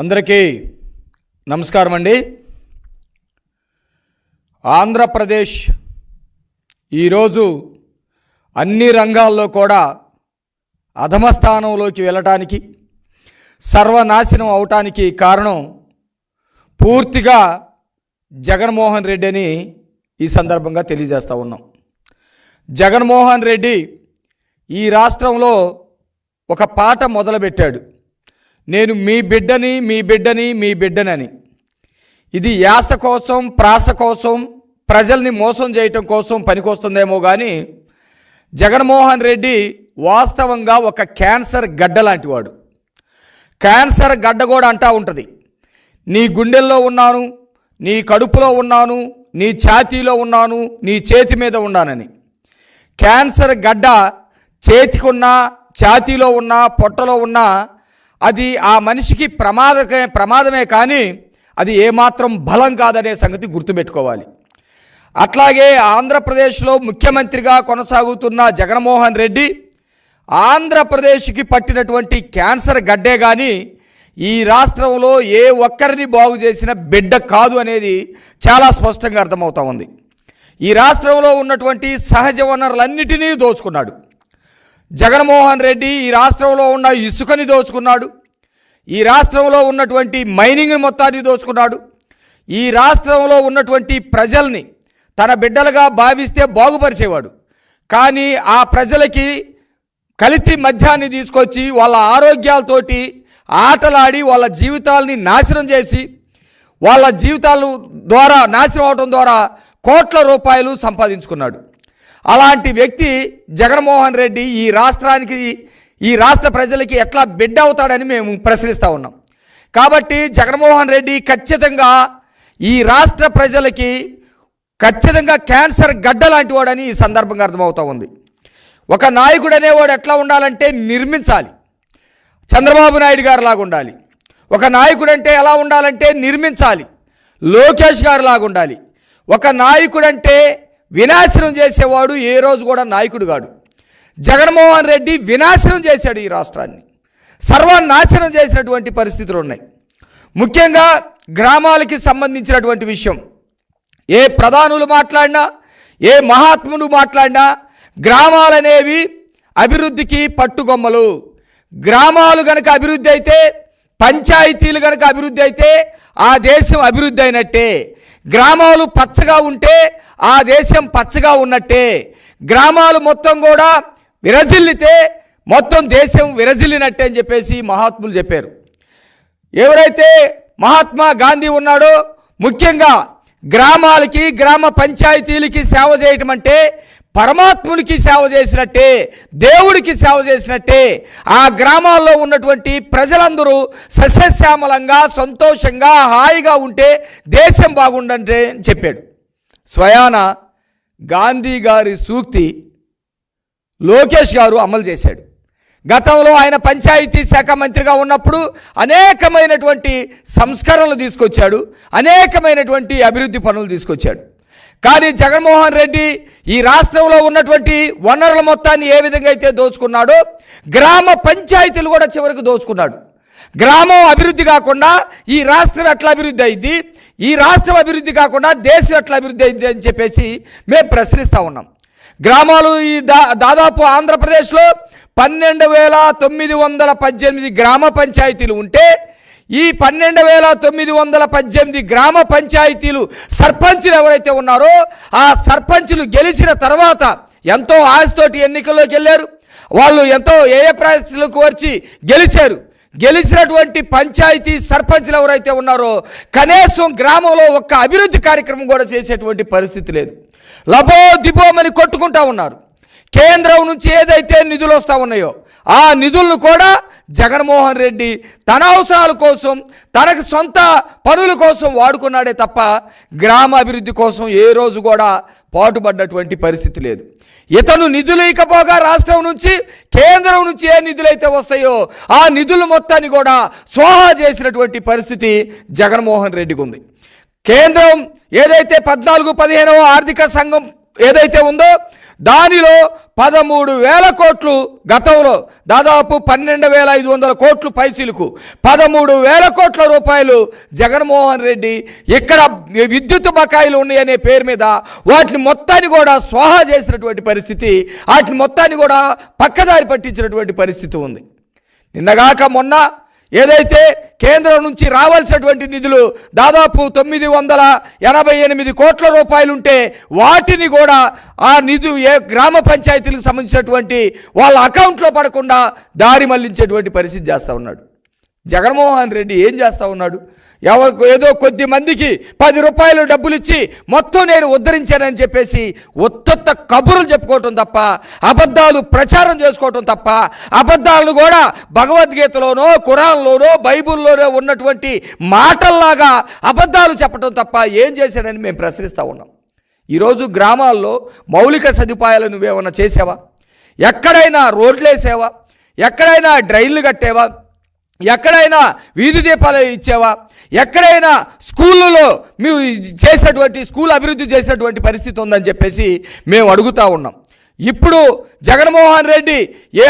అందరికీ నమస్కారం అండి. ఆంధ్రప్రదేశ్ ఈరోజు అన్ని రంగాల్లో కూడా అధమస్థానంలోకి వెళ్ళటానికి సర్వనాశనం అవటానికి కారణం పూర్తిగా జగన్మోహన్ రెడ్డి అని ఈ సందర్భంగా తెలియజేస్తూ ఉన్నాం. జగన్మోహన్ రెడ్డి ఈ రాష్ట్రంలో ఒక పాట మొదలుపెట్టాడు. నేను మీ బిడ్డని మీ బిడ్డని మీ బిడ్డనని. ఇది యాస కోసం ప్రాస కోసం ప్రజల్ని మోసం చేయటం కోసం పనికొస్తుందేమో కానీ జగన్మోహన్ రెడ్డి వాస్తవంగా ఒక క్యాన్సర్ గడ్డ లాంటివాడు క్యాన్సర్ గడ్డ కూడా అంటా ఉంటుంది. నీ గుండెల్లో ఉన్నాను నీ కడుపులో ఉన్నాను నీ ఛాతీలో ఉన్నాను నీ చేతి మీద ఉన్నానని. క్యాన్సర్ గడ్డ చేతికున్నా ఛాతీలో ఉన్నా పొట్టలో ఉన్నా అది ఆ మనిషికి ప్రమాదకే ప్రమాదమే కానీ అది ఏమాత్రం బలం కాదనే సంగతి గుర్తుపెట్టుకోవాలి. అట్లాగే ఆంధ్రప్రదేశ్లో ముఖ్యమంత్రిగా కొనసాగుతున్న జగన్మోహన్ రెడ్డి ఆంధ్రప్రదేశ్కి పట్టినటువంటి క్యాన్సర్ గడ్డే కానీ ఈ రాష్ట్రంలో ఏ ఒక్కరిని బాగు చేసిన బిడ్డ కాదు అనేది చాలా స్పష్టంగా అర్థమవుతా ఉంది. ఈ రాష్ట్రంలో ఉన్నటువంటి సహజ వనరులన్నిటినీ దోచుకున్నాడు. జగన్మోహన్ రెడ్డి ఈ రాష్ట్రంలో ఉన్న ఇసుకని దోచుకున్నాడు. ఈ రాష్ట్రంలో ఉన్నటువంటి మైనింగ్ మొత్తాన్ని దోచుకున్నాడు. ఈ రాష్ట్రంలో ఉన్నటువంటి ప్రజల్ని తన బిడ్డలుగా భావిస్తే బాగుపరిచేవాడు. కానీ ఆ ప్రజలకి కలిసి మద్యాన్ని తీసుకొచ్చి వాళ్ళ ఆరోగ్యాలతోటి ఆటలాడి వాళ్ళ జీవితాలని నాశనం చేసి వాళ్ళ జీవితాలు ద్వారా నాశనం అవడం ద్వారా కోట్ల రూపాయలు సంపాదించుకున్నాడు. అలాంటి వ్యక్తి జగన్మోహన్ రెడ్డి ఈ రాష్ట్రానికి ఈ రాష్ట్ర ప్రజలకి ఎట్లా బిడ్డ అవుతాడని మేము ప్రశ్నిస్తూ ఉన్నాం. కాబట్టి జగన్మోహన్ రెడ్డి ఖచ్చితంగా ఈ రాష్ట్ర ప్రజలకి ఖచ్చితంగా క్యాన్సర్ గడ్డ లాంటి వాడని ఈ సందర్భంగా అర్థమవుతూ ఉంది. ఒక నాయకుడు అనేవాడు ఎట్లా ఉండాలంటే నిర్మించాలి. చంద్రబాబు నాయుడు గారు లాగా ఉండాలి. ఒక నాయకుడు అంటే ఎలా ఉండాలంటే నిర్మించాలి. లోకేష్ గారు లాగా ఉండాలి. ఒక నాయకుడు అంటే వినాశనం చేసేవాడు ఏ రోజు కూడా నాయకుడు కాడు. జగన్మోహన్ రెడ్డి వినాశనం చేశాడు ఈ రాష్ట్రాన్ని. సర్వనాశనం చేసినటువంటి పరిస్థితులు ఉన్నాయి. ముఖ్యంగా గ్రామాలకి సంబంధించినటువంటి విషయం. ఏ ప్రధానులు మాట్లాడినా ఏ మహాత్ముడు మాట్లాడినా గ్రామాలనేవి అభివృద్ధికి పట్టుగొమ్మలు గ్రామాలు గనక అభివృద్ధి అయితే పంచాయతీలు గనక అభివృద్ధి అయితే ఆ దేశం అభివృద్ధి అయినట్టే. గ్రామాలు పచ్చగా ఉంటే ఆ దేశం పచ్చగా ఉన్నట్టే. గ్రామాలు మొత్తం కూడా విరజిల్లితే మొత్తం దేశం విరజిల్లినట్టే అని చెప్పేసి మహాత్ములు చెప్పారు. ఎవరైతే మహాత్మా గాంధీ ఉన్నాడో ముఖ్యంగా గ్రామాలకి గ్రామ పంచాయతీలకి సేవ చేయటం అంటే పరమాత్మునికి సేవ చేసినట్టే దేవుడికి సేవ చేసినట్టే ఆ గ్రామాల్లో ఉన్నటువంటి ప్రజలందరూ సస్యశ్యామలంగా సంతోషంగా హాయిగా ఉంటే దేశం బాగుండంటే అని చెప్పాడు. స్వయాన గాంధీ గారి సూక్తి లోకేష్ గారు అమలు చేశాడు. గతంలో ఆయన పంచాయతీ శాఖ మంత్రిగా ఉన్నప్పుడు అనేకమైనటువంటి సంస్కరణలు తీసుకొచ్చాడు అనేకమైనటువంటి అభివృద్ధి పనులు తీసుకొచ్చాడు. కానీ జగన్మోహన్ రెడ్డి ఈ రాష్ట్రంలో ఉన్నటువంటి వనరుల మొత్తాన్ని ఏ విధంగా అయితే దోచుకున్నాడో గ్రామ పంచాయతీలు కూడా చివరికి దోచుకున్నాడు. గ్రామం అభివృద్ధి కాకుండా ఈ రాష్ట్రం ఎట్లా అభివృద్ధి అయింది? ఈ రాష్ట్రం అభివృద్ధి కాకుండా దేశం ఎట్లా అభివృద్ధి అయింది అని చెప్పేసి మేము ప్రశ్నిస్తూ ఉన్నాం. గ్రామాలు ఈ దా దాదాపు ఆంధ్రప్రదేశ్లో పన్నెండు వేల తొమ్మిది వందల పద్దెనిమిది గ్రామ పంచాయతీలు ఉంటే ఈ పన్నెండు వేల తొమ్మిది వందల పద్దెనిమిది గ్రామ పంచాయతీలు సర్పంచులు ఎవరైతే ఉన్నారో ఆ సర్పంచులు గెలిచిన తర్వాత ఎంతో ఆశతోటి ఎన్నికల్లోకి వెళ్ళారు. వాళ్ళు ఎంతో ఏ ఏ వచ్చి గెలిచారు. గెలిచినటువంటి పంచాయతీ సర్పంచ్లు ఎవరైతే ఉన్నారో కనీసం గ్రామంలో ఒక్క అభివృద్ధి కార్యక్రమం కూడా చేసేటువంటి పరిస్థితి లేదు. లబో దిబోమని కొట్టుకుంటా ఉన్నారు. కేంద్రం నుంచి ఏదైతే నిధులు వస్తూ ఉన్నాయో ఆ నిధులను కూడా జగన్మోహన్ రెడ్డి తన అవసరాల కోసం తనకు సొంత పనుల కోసం వాడుకున్నాడే తప్ప గ్రామ అభివృద్ధి కోసం ఏ రోజు కూడా పాటుపడ్డటువంటి పరిస్థితి లేదు. ఇతను నిధులు ఇకపోగా రాష్ట్రం నుంచి కేంద్రం నుంచి ఏ నిధులు అయితే వస్తాయో ఆ నిధుల మొత్తాన్ని కూడా స్వాహా చేసినటువంటి పరిస్థితి జగన్మోహన్ రెడ్డికి ఉంది. కేంద్రం ఏదైతే పద్నాలుగు పదిహేనవ ఆర్థిక సంఘం ఏదైతే ఉందో దానిలో పదమూడు వేల కోట్లు గతంలో దాదాపు పన్నెండు వేల ఐదు వందల కోట్లు పైసీలకు. పదమూడు వేల కోట్ల రూపాయలు జగన్మోహన్ రెడ్డి ఇక్కడ విద్యుత్ బకాయిలు ఉన్నాయనే పేరు మీద వాటిని మొత్తాన్ని కూడా స్వాహా చేసినటువంటి పరిస్థితి వాటిని మొత్తాన్ని కూడా పక్కదారి పట్టించినటువంటి పరిస్థితి ఉంది. నిన్నగాక మొన్న ఏదైతే కేంద్రం నుంచి రావాల్సినటువంటి నిధులు దాదాపు తొమ్మిది వందల ఎనభై ఎనిమిది కోట్ల రూపాయలుంటే వాటిని కూడా ఆ నిధు ఏ గ్రామ పంచాయతీలకు సంబంధించినటువంటి వాళ్ళ అకౌంట్లో పడకుండా దారి మళ్ళించేటువంటి పరిస్థితి చేస్తూ ఉన్నాడు. జగన్మోహన్ రెడ్డి ఏం చేస్తూ ఉన్నాడు? ఎవరికి ఏదో కొద్ది మందికి పది రూపాయలు డబ్బులు ఇచ్చి మొత్తం నేను ఉద్ధరించానని చెప్పేసి ఉత్తత్త కబుర్లు చెప్పుకోవటం తప్ప అబద్ధాలు ప్రచారం చేసుకోవటం తప్ప అబద్ధాలను కూడా భగవద్గీతలోనో కురాన్లోనో బైబిల్లోనో ఉన్నటువంటి మాటల్లాగా అబద్ధాలు చెప్పటం తప్ప ఏం చేశాడని మేము ప్రశ్నిస్తూ ఉన్నాం. ఈరోజు గ్రామాల్లో మౌలిక సదుపాయాలు నువ్వేమన్నా చేసావా? ఎక్కడైనా రోడ్లు వేసావా ఎక్కడైనా డ్రైన్లు కట్టేవా? ఎక్కడైనా వీధి దీపాలు ఇచ్చావా? ఎక్కడైనా స్కూళ్ళలో మీరు చేసినటువంటి స్కూల్ అభివృద్ధి చేసినటువంటి పరిస్థితి ఉందని చెప్పేసి మేము అడుగుతా ఉన్నాం. ఇప్పుడు జగన్మోహన్ రెడ్డి ఏ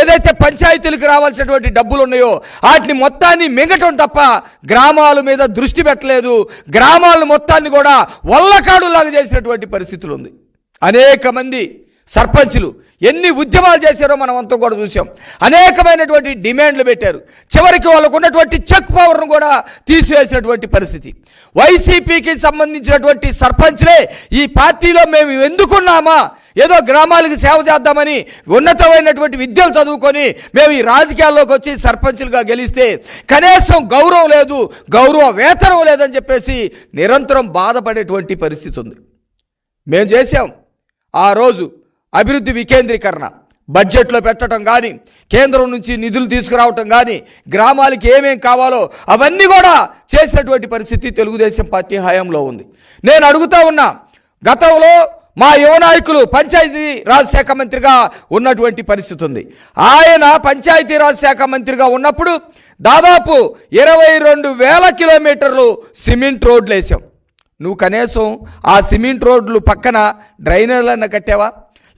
ఏదైతే పంచాయతీలకు రావాల్సినటువంటి డబ్బులు ఉన్నాయో వాటిని మొత్తాన్ని మింగటం తప్ప గ్రామాల మీద దృష్టి పెట్టలేదు. గ్రామాల మొత్తాన్ని కూడా వల్లకాడులాగా చేసినటువంటి పరిస్థితులు ఉంది. అనేక మంది సర్పంచులు ఎన్ని ఉద్యమాలు చేశారో మనం అంతా కూడా చూసాం అనేకమైనటువంటి డిమాండ్లు పెట్టారు. చివరికి వాళ్ళకు ఉన్నటువంటి చెక్ పవర్ను కూడా తీసివేసినటువంటి పరిస్థితి. వైసీపీకి సంబంధించినటువంటి సర్పంచ్లే ఈ పార్టీలో మేము ఎందుకున్నామా? ఏదో గ్రామాలకు సేవ చేద్దామని ఉన్నతమైనటువంటి విద్యలు చదువుకొని మేము ఈ రాజకీయాల్లోకి వచ్చి సర్పంచులుగా గెలిస్తే కనీసం గౌరవం లేదు గౌరవ వేతనం లేదని చెప్పేసి నిరంతరం బాధపడేటువంటి పరిస్థితి ఉంది. మేము చేసాం ఆ రోజు అభివృద్ధి వికేంద్రీకరణ. బడ్జెట్లో పెట్టడం కానీ కేంద్రం నుంచి నిధులు తీసుకురావటం కానీ గ్రామాలకి ఏమేం కావాలో అవన్నీ కూడా చేసినటువంటి పరిస్థితి తెలుగుదేశం పార్టీ హయాంలో ఉంది. నేను అడుగుతా ఉన్నా గతంలో మా యువ నాయకులు పంచాయతీ రాజ్ శాఖ మంత్రిగా ఉన్నటువంటి పరిస్థితి ఉంది. ఆయన పంచాయతీ రాజ్ శాఖ మంత్రిగా ఉన్నప్పుడు దాదాపు ఇరవై రెండు వేల కిలోమీటర్లు సిమెంట్ రోడ్లు వేసాం. నువ్వు కనీసం ఆ సిమెంట్ రోడ్లు పక్కన డ్రైనేర్లన్నా కట్టావా?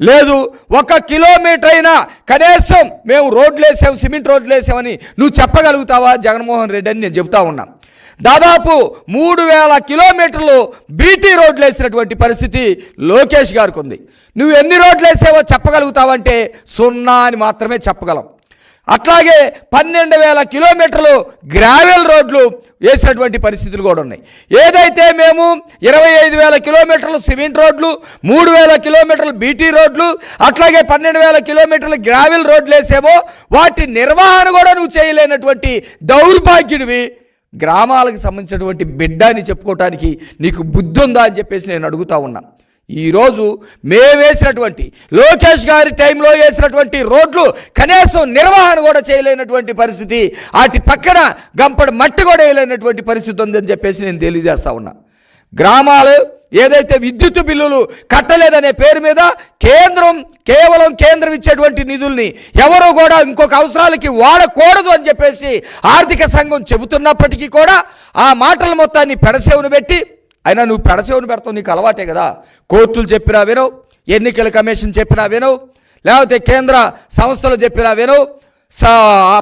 లేదు ఒక కిలోమీటర్ అయినా కనీసం మేము రోడ్లు వేసాం సిమెంట్ రోడ్లు వేసామని నువ్వు చెప్పగలుగుతావా జగన్మోహన్ రెడ్డి అని నేను చెబుతా ఉన్నా. దాదాపు మూడు వేల కిలోమీటర్లు బీటీ రోడ్లు వేసినటువంటి పరిస్థితి లోకేష్ గారికి ఉంది. నువ్వు ఎన్ని రోడ్లు వేసావో చెప్పగలుగుతావంటే సున్నా అని మాత్రమే చెప్పగలం. అట్లాగే పన్నెండు వేల కిలోమీటర్లు గ్రావెల్ రోడ్లు వేసినటువంటి పరిస్థితులు కూడా ఉన్నాయి. ఏదైతే మేము ఇరవై ఐదు వేల కిలోమీటర్లు సిమెంట్ రోడ్లు మూడు వేల కిలోమీటర్లు బీటీ రోడ్లు అట్లాగే పన్నెండు వేల కిలోమీటర్లు గ్రావెల్ రోడ్లు వేసేవో వాటి నిర్వహణ కూడా నువ్వు చేయలేనటువంటి దౌర్భాగ్యుడివి. గ్రామాలకు సంబంధించినటువంటి బిడ్డ అని చెప్పుకోవటానికి నీకు బుద్ధి ఉందా అని చెప్పేసి నేను అడుగుతా ఉన్నా. ఈరోజు మేమేసినటువంటి లోకేష్ గారి టైంలో వేసినటువంటి రోడ్లు కనీసం నిర్వహణ కూడా చేయలేనటువంటి పరిస్థితి వాటి పక్కన గంపడి మట్టి కూడా వేయలేనటువంటి పరిస్థితి ఉందని చెప్పేసి నేను తెలియజేస్తా ఉన్నా. గ్రామాలు ఏదైతే విద్యుత్ బిల్లులు కట్టలేదనే పేరు మీద కేంద్రం కేవలం కేంద్రం ఇచ్చేటువంటి నిధుల్ని ఎవరు కూడా ఇంకొక అవసరాలకి వాడకూడదు అని చెప్పేసి ఆర్థిక సంఘం చెబుతున్నప్పటికీ కూడా ఆ మాటల మొత్తాన్ని పెడసేవును పెట్టి అయినా నువ్వు పెడసేవను పెడతావు నీకు అలవాటే కదా. కోర్టులు చెప్పినా వినవు ఎన్నికల కమిషన్ చెప్పినా వినవు లేకపోతే కేంద్ర సంస్థలు చెప్పినా వినవు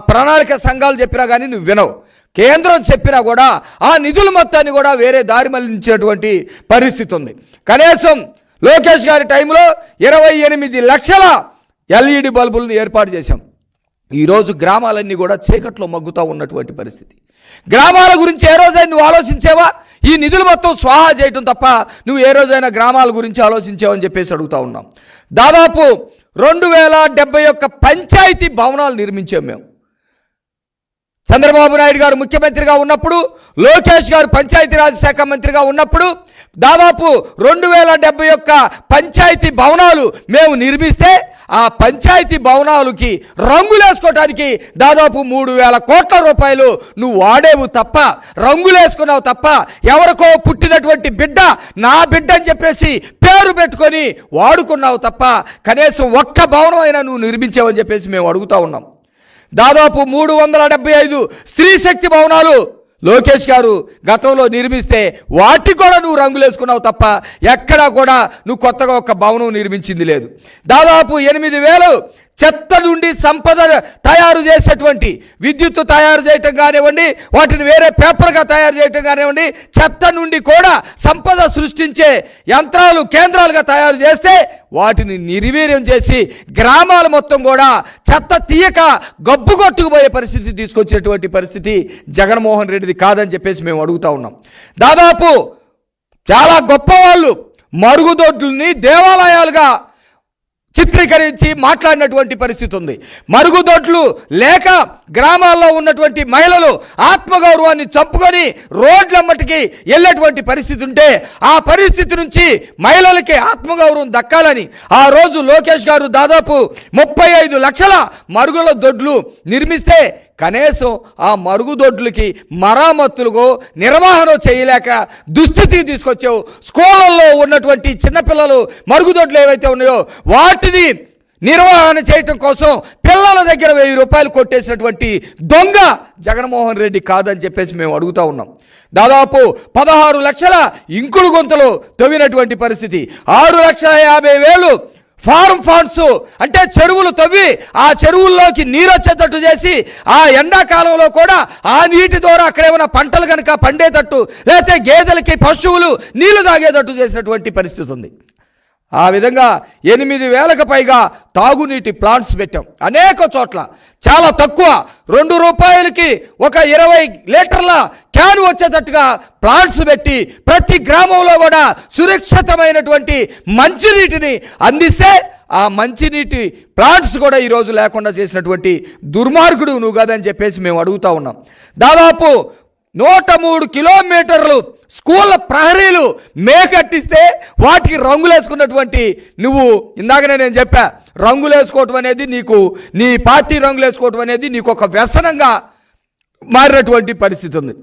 ప్రణాళిక సంఘాలు చెప్పినా కానీ నువ్వు వినవు. కేంద్రం చెప్పినా కూడా ఆ నిధుల మొత్తాన్ని కూడా వేరే దారి మళ్ళించేటువంటి పరిస్థితి ఉంది. కనీసం లోకేష్ గారి టైంలో ఇరవై ఎనిమిది లక్షల ఎల్ఈడి బల్బులను ఏర్పాటు చేశాం. ఈరోజు గ్రామాలన్నీ కూడా చీకట్లో మగ్గుతూ ఉన్నటువంటి పరిస్థితి. గ్రామాల గురించి ఏ రోజైనా నువ్వు ఆలోచించేవా? ఈ నిధులు మొత్తం స్వాహా చేయటం తప్ప నువ్వు ఏ రోజైనా గ్రామాల గురించి ఆలోచించావని చెప్పేసి అడుగుతా ఉన్నాం. దాదాపు రెండు వేల డెబ్బై ఒక్క పంచాయతీ భవనాలు నిర్మించాం మేము. చంద్రబాబు నాయుడు గారు ముఖ్యమంత్రిగా ఉన్నప్పుడు లోకేష్ గారు పంచాయతీరాజ్ శాఖ మంత్రిగా ఉన్నప్పుడు దాదాపు రెండు వేల డెబ్బై ఒక్క పంచాయతీ భవనాలు మేము నిర్మిస్తే ఆ పంచాయతీ భవనాలకి రంగులేసుకోవటానికి దాదాపు మూడు వేల కోట్ల రూపాయలు నువ్వు వాడేవు తప్ప రంగులేసుకున్నావు తప్ప ఎవరికో పుట్టినటువంటి బిడ్డ నా బిడ్డ అని చెప్పేసి పేరు పెట్టుకొని వాడుకున్నావు తప్ప కనీసం ఒక్క భవనం అయినా నువ్వు నిర్మించావని చెప్పేసి మేము అడుగుతా ఉన్నాం. దాదాపు మూడు వందల డెబ్బై ఐదు స్త్రీ శక్తి భవనాలు లోకేష్ గారు గతంలో నిర్మిస్తే వాటికి కూడా నువ్వు రంగులేసుకున్నావు తప్ప ఎక్కడా కూడా నువ్వు కొత్తగా ఒక భవనం నిర్మించింది లేదు. దాదాపు ఎనిమిది వేలు చెత్త నుండి సంపద తయారు చేసేటువంటి విద్యుత్తు తయారు చేయటం కానివ్వండి వాటిని వేరే పేపర్గా తయారు చేయటం కానివ్వండి చెత్త నుండి కూడా సంపద సృష్టించే యంత్రాలు కేంద్రాలుగా తయారు చేస్తే వాటిని నిర్వీర్యం చేసి గ్రామాలు మొత్తం కూడా చెత్త తీయక గబ్బు కొట్టుకుపోయే పరిస్థితి తీసుకొచ్చేటువంటి పరిస్థితి జగన్మోహన్ రెడ్డిది కాదని చెప్పేసి మేము అడుగుతా ఉన్నాం. దాదాపు చాలా గొప్ప వాళ్ళు మరుగుదొడ్లని దేవాలయాలుగా చిత్రీకరించి మాట్లాడినటువంటి పరిస్థితి ఉంది. మరుగుదొడ్లు లేక గ్రామాల్లో ఉన్నటువంటి మహిళలు ఆత్మగౌరవాన్ని చంపుకొని రోడ్లమ్మటికి వెళ్ళేటువంటి పరిస్థితి ఉంటే ఆ పరిస్థితి నుంచి మహిళలకి ఆత్మగౌరవం దక్కాలని ఆ రోజు లోకేష్ గారు దాదాపు ముప్పై ఐదు లక్షల మరుగుల దొడ్లు నిర్మిస్తే కనీసం ఆ మరుగుదొడ్లకి మరామత్తులుగో నిర్వహణ చేయలేక దుస్థితి తీసుకొచ్చావు. స్కూళ్ళల్లో ఉన్నటువంటి చిన్నపిల్లలు మరుగుదొడ్లు ఏవైతే ఉన్నాయో వాటిని నిర్వహణ చేయటం కోసం పిల్లల దగ్గర వెయ్యి రూపాయలు కొట్టేసినటువంటి దొంగ జగన్మోహన్ రెడ్డి కాదని చెప్పేసి మేము అడుగుతా ఉన్నాం. దాదాపు పదహారు లక్షల ఇంకుడు గుంతలు తవ్వినటువంటి పరిస్థితి. ఆరు లక్షల యాభై వేలు ఫారం ఫాండ్స్ అంటే చెరువులు తవ్వి ఆ చెరువుల్లోకి నీరు వచ్చేటట్టు చేసి ఆ ఎండాకాలంలో కూడా ఆ నీటి ద్వారా అక్కడ ఏమైనా పంటలు కనుక పండేటట్టు లేకపోతే గేదెలకి పశువులు నీళ్ళు తాగేటట్టు చేసినటువంటి పరిస్థితి ఉంది. ఆ విధంగా ఎనిమిది వేలకు పైగా తాగునీటి ప్లాంట్స్ పెట్టాం. అనేక చోట్ల. చాలా తక్కువ. రెండు రూపాయలకి ఒక ఇరవై లీటర్ల క్యాన్ వచ్చేటట్టుగా ప్లాంట్స్ పెట్టి ప్రతి గ్రామంలో కూడా సురక్షితమైనటువంటి మంచినీటిని అందిస్తే ఆ మంచినీటి ప్లాంట్స్ కూడా ఈరోజు లేకుండా చేసినటువంటి దుర్మార్గుడు నువ్వు కాదని చెప్పేసి మేము అడుగుతా ఉన్నాం. దాదాపు నూట మూడు కిలోమీటర్లు స్కూళ్ళ ప్రహరీలు మేకట్టిస్తే వాటికి రంగులు వేసుకున్నటువంటి నువ్వు ఇందాకనే నేను చెప్పా రంగులు వేసుకోవటం అనేది నీకు నీ పార్టీ రంగులు వేసుకోవటం అనేది నీకు ఒక వ్యసనంగా మారినటువంటి పరిస్థితి ఉంది.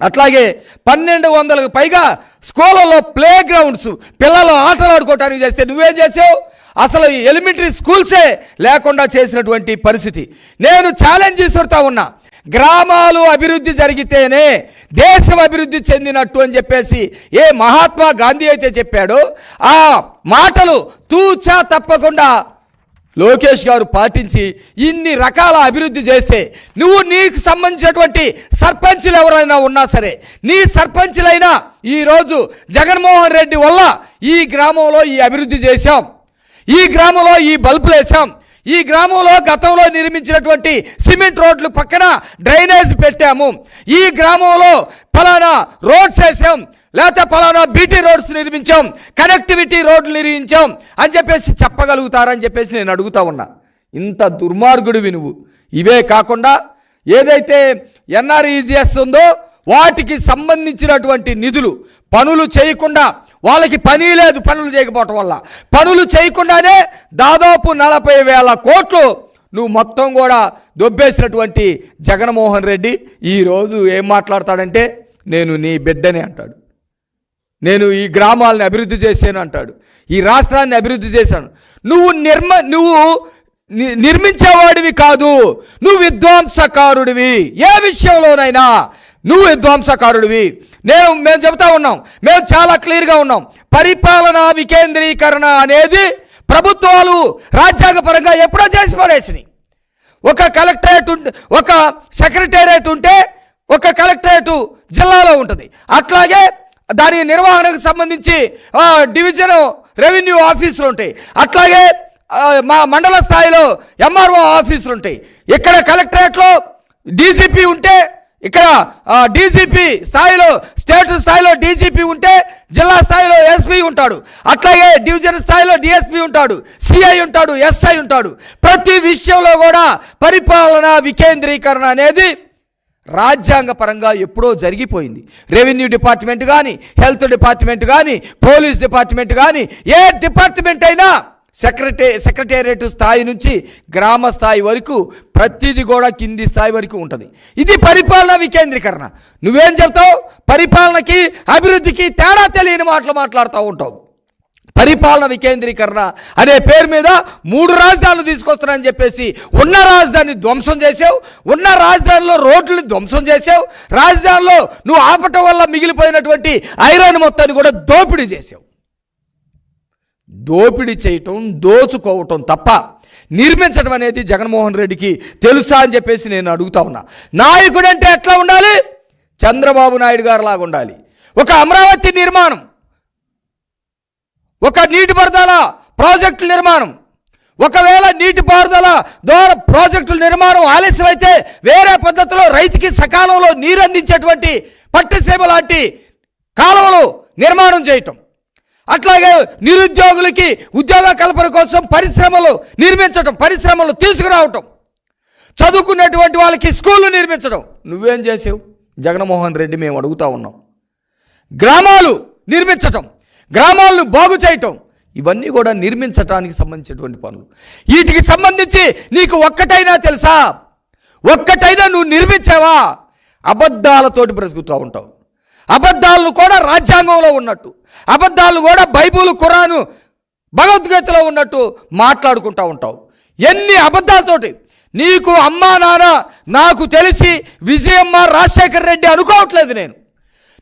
అట్లాగే పన్నెండు వందలకు పైగా స్కూళ్ళలో ప్లే గ్రౌండ్స్ పిల్లలు ఆటలు ఆడుకోవటానికి చేస్తే నువ్వేం చేసావు? అసలు ఎలిమెంటరీ స్కూల్సే లేకుండా చేసినటువంటి పరిస్థితి. నేను ఛాలెంజ్ చేస్తుడతా ఉన్నా. గ్రామాలు అభివృద్ధి జరిగితేనే దేశం అభివృద్ధి చెందినట్టు అని చెప్పేసి ఏ మహాత్మా గాంధీ అయితే చెప్పాడో ఆ మాటలు తూచా తప్పకుండా లోకేష్ గారు పాటించి ఇన్ని రకాల అభివృద్ధి చేస్తే నువ్వు నీకు సంబంధించినటువంటి సర్పంచులు ఎవరైనా ఉన్నా సరే నీ సర్పంచులైనా ఈరోజు జగన్మోహన్ రెడ్డి వల్ల ఈ గ్రామంలో ఈ అభివృద్ధి చేశాం. ఈ గ్రామంలో ఈ బల్బులు వేసాం ఈ గ్రామంలో గతంలో నిర్మించినటువంటి సిమెంట్ రోడ్లు పక్కన డ్రైనేజ్ పెట్టాము. ఈ గ్రామంలో ఫలానా రోడ్స్ వేసాం. లేకపోతే ఫలానా బీటీ రోడ్స్ నిర్మించాం. కనెక్టివిటీ రోడ్లు నిర్మించాం అని చెప్పేసి చెప్పగలుగుతారని చెప్పేసి నేను అడుగుతా ఉన్నా. ఇంత దుర్మార్గుడివి నువ్వు. ఇవే కాకుండా ఏదైతే ఎన్ఆర్ఈజిఎస్ ఉందో వాటికి సంబంధించినటువంటి నిధులు పనులు చేయకుండా వాళ్ళకి పని లేదు పనులు చేయకపోవటం వల్ల. పనులు చేయకుండానే దాదాపు నలభై వేల కోట్లు నువ్వు మొత్తం కూడా దొబ్బేసినటువంటి జగన్మోహన్ రెడ్డి ఈరోజు ఏం మాట్లాడతాడంటే నేను నీ బిడ్డని అంటాడు. నేను ఈ గ్రామాలను అభివృద్ధి చేశాను అంటాడు. ఈ రాష్ట్రాన్ని అభివృద్ధి చేశాను. నువ్వు నిర్మ నువ్వు ని- నిర్మించేవాడివి కాదు. నువ్వు విధ్వంసకారుడివి. ఏ విషయంలోనైనా నువ్వు విధ్వంసకారుడివి నేను మేము చెబుతా ఉన్నాం. మేము చాలా క్లియర్గా ఉన్నాం. పరిపాలనా వికేంద్రీకరణ అనేది ప్రభుత్వాలు రాజ్యాంగపరంగా ఎప్పుడో చేసి పడేసినాయి. ఒక కలెక్టరేట్ ఉంటే ఒక సెక్రటేరియట్ ఉంటే ఒక కలెక్టరేట్ జిల్లాలో ఉంటుంది. అట్లాగే దాని నిర్వహణకు సంబంధించి డివిజన్ రెవెన్యూ ఆఫీసులు ఉంటాయి. అట్లాగే మా మండల స్థాయిలో ఎంఆర్ఓ ఆఫీసులు ఉంటాయి. ఇక్కడ కలెక్టరేట్లో డీజీపీ ఉంటే ఇక్కడ డీజీపీ స్థాయిలో స్టేట్ స్థాయిలో డీజీపీ ఉంటే జిల్లా స్థాయిలో ఎస్పీ ఉంటాడు. అట్లాగే డివిజన్ స్థాయిలో డిఎస్పీ ఉంటాడు. సిఐ ఉంటాడు ఎస్ఐ ఉంటాడు. ప్రతి విషయంలో కూడా పరిపాలన వికేంద్రీకరణ అనేది రాజ్యాంగ పరంగా ఎప్పుడో జరిగిపోయింది. రెవెన్యూ డిపార్ట్మెంట్ కానీ హెల్త్ డిపార్ట్మెంట్ కానీ పోలీస్ డిపార్ట్మెంట్ కానీ ఏ డిపార్ట్మెంట్ అయినా సెక్రటే సెక్రటేరియట్ స్థాయి నుంచి గ్రామ స్థాయి వరకు ప్రతిదీ కూడా కింది స్థాయి వరకు ఉంటుంది. ఇది పరిపాలన వికేంద్రీకరణ. నువ్వేం చెప్తావు? పరిపాలనకి అభివృద్ధికి తేడా తెలియని మాటలు మాట్లాడుతూ ఉంటావు. పరిపాలన వికేంద్రీకరణ అనే పేరు మీద మూడు రాజధానులు తీసుకొస్తున్నానని చెప్పేసి ఉన్న రాజధాని ధ్వంసం చేసావు ఉన్న రాజధానిలో రోడ్లు ధ్వంసం చేసావు రాజధానిలో నువ్వు ఆపటం వల్ల మిగిలిపోయినటువంటి ఐరన్ మొత్తాన్ని కూడా దోపిడీ చేసావు దోపిడీ చేయటం దోచుకోవటం తప్ప నిర్మించడం అనేది జగన్మోహన్ రెడ్డికి తెలుసా అని చెప్పేసి నేను అడుగుతా ఉన్నా. నాయకుడు అంటే ఎట్లా ఉండాలి? చంద్రబాబు నాయుడు గారు లాగా ఉండాలి. ఒక అమరావతి నిర్మాణం ఒక నీటిపారుదల ప్రాజెక్టుల నిర్మాణం ఒకవేళ నీటిపారుదల ద్వారా ప్రాజెక్టుల నిర్మాణం ఆలస్యమైతే వేరే పద్ధతిలో రైతుకి సకాలంలో నీరు అందించేటువంటి పట్టిసీమ లాంటి కాలువలు నిర్మాణం చేయటం. అట్లాగే నిరుద్యోగులకి ఉద్యోగ కల్పన కోసం పరిశ్రమలు నిర్మించడం పరిశ్రమలు తీసుకురావటం చదువుకున్నటువంటి వాళ్ళకి స్కూళ్ళు నిర్మించడం నువ్వేం చేసావు? జగన్మోహన్ రెడ్డి మేము అడుగుతా ఉన్నాం. గ్రామాలు నిర్మించటం గ్రామాలను బాగు చేయటం ఇవన్నీ కూడా నిర్మించటానికి సంబంధించినటువంటి పనులు. వీటికి సంబంధించి నీకు ఒక్కటైనా తెలుసా? ఒక్కటైనా నువ్వు నిర్మించావా? అబద్ధాలతోటి బ్రతుకుతూ ఉంటావు. అబద్ధాలను కూడా రాజ్యాంగంలో ఉన్నట్టు అబద్ధాలు కూడా బైబుల్ ఖురాను భగవద్గీతలో ఉన్నట్టు మాట్లాడుకుంటూ ఉంటావు. ఎన్ని అబద్ధాలతోటి నీకు అమ్మా నాన్న నాకు తెలిసి విజయమ్మ రాజశేఖర రెడ్డి అనుకోవట్లేదు నేను.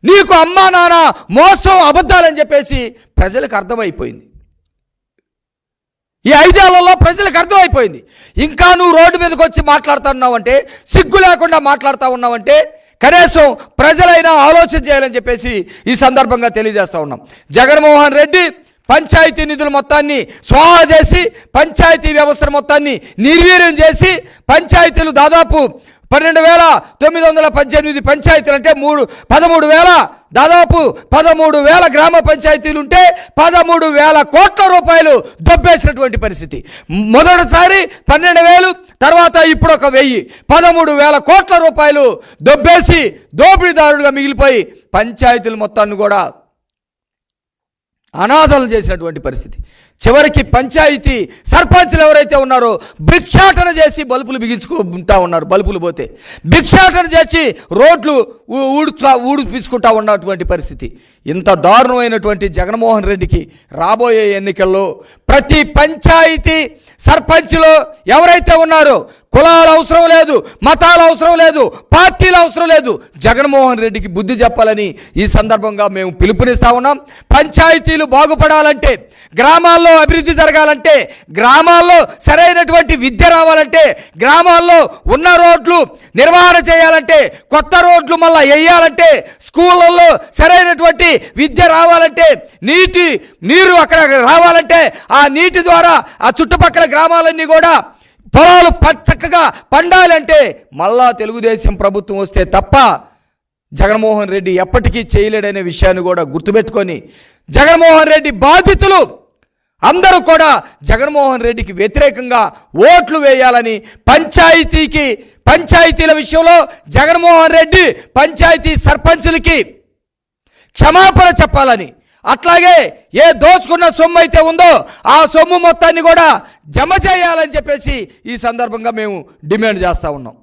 నీకు అమ్మా నాన్న మోసం అబద్ధాలని చెప్పేసి ప్రజలకు అర్థమైపోయింది. ఈ ఐదేళ్ళలో ప్రజలకు అర్థమైపోయింది. ఇంకా నువ్వు రోడ్డు మీదకి వచ్చి మాట్లాడుతా ఉన్నావంటే సిగ్గు లేకుండా మాట్లాడుతూ ఉన్నావంటే కనీసం ప్రజలైనా ఆలోచన చేయాలని చెప్పేసి ఈ సందర్భంగా తెలియజేస్తూ ఉన్నాం. జగన్మోహన్ రెడ్డి పంచాయతీ నిధుల మొత్తాన్ని స్వాహా చేసి పంచాయతీ వ్యవస్థ మొత్తాన్ని నిర్వీర్యం చేసి పంచాయతీలు దాదాపు పన్నెండు వేల తొమ్మిది వందల పద్దెనిమిది పంచాయతీలు అంటే మూడు పదమూడు వేల దాదాపు పదమూడు వేల గ్రామ పంచాయతీలు ఉంటే పదమూడు వేల కోట్ల రూపాయలు దొబ్బేసినటువంటి పరిస్థితి. మొదటిసారి పన్నెండు వేలు తర్వాత ఇప్పుడు ఒక వెయ్యి. పదమూడు వేల కోట్ల రూపాయలు దొబ్బేసి దోపిడీదారుడుగా మిగిలిపోయి పంచాయతీలు మొత్తాన్ని కూడా అనాథలు చేసినటువంటి పరిస్థితి. చివరికి పంచాయతీ సర్పంచ్లు ఎవరైతే ఉన్నారో భిక్షాటన చేసి బలుపులు బిగించుకుంటా ఉన్నారు బలుపులు పోతే. భిక్షాటన చేసి రోడ్లు ఊ- ఊడ్చా ఊడిపించుకుంటా ఉన్నటువంటి పరిస్థితి. ఇంత దారుణమైనటువంటి జగన్మోహన్ రెడ్డికి రాబోయే ఎన్నికల్లో ప్రతి పంచాయతీ సర్పంచ్లో ఎవరైతే ఉన్నారో కులాలు అవసరం లేదు మతాలు అవసరం లేదు పార్టీలు అవసరం లేదు. జగన్మోహన్ రెడ్డికి బుద్ధి చెప్పాలని ఈ సందర్భంగా మేము పిలుపునిస్తా ఉన్నాం. పంచాయతీలు బాగుపడాలంటే గ్రామాల్లో అభివృద్ధి జరగాలంటే గ్రామాల్లో సరైనటువంటి విద్య రావాలంటే గ్రామాల్లో ఉన్న రోడ్లు నిర్వహణ చేయాలంటే కొత్త రోడ్లు మళ్ళీ వేయాలంటే స్కూళ్ళల్లో సరైనటువంటి విద్య రావాలంటే నీటి నీరు అక్కడ రావాలంటే ఆ నీటి ద్వారా ఆ చుట్టుపక్కల గ్రామాలన్నీ కూడా పొలాలు పచ్చక్కగా పండాలంటే మళ్ళా తెలుగుదేశం ప్రభుత్వం వస్తే తప్ప జగన్మోహన్ రెడ్డి ఎప్పటికీ చేయలేడనే విషయాన్ని కూడా గుర్తుపెట్టుకొని జగన్మోహన్ రెడ్డి బాధితులు అందరూ కూడా జగన్మోహన్ రెడ్డికి వ్యతిరేకంగా ఓట్లు వేయాలని పంచాయతీకి పంచాయతీల విషయంలో జగన్మోహన్ రెడ్డి పంచాయతీ సర్పంచులకి క్షమాపణ చెప్పాలని అట్లాగే ఏ దోచుకున్న సొమ్ము అయితే ఉందో ఆ సొమ్ము మొత్తాన్ని కూడా జమ చేయాలని చెప్పేసి ఈ సందర్భంగా మేము డిమాండ్ చేస్తూ ఉన్నాం.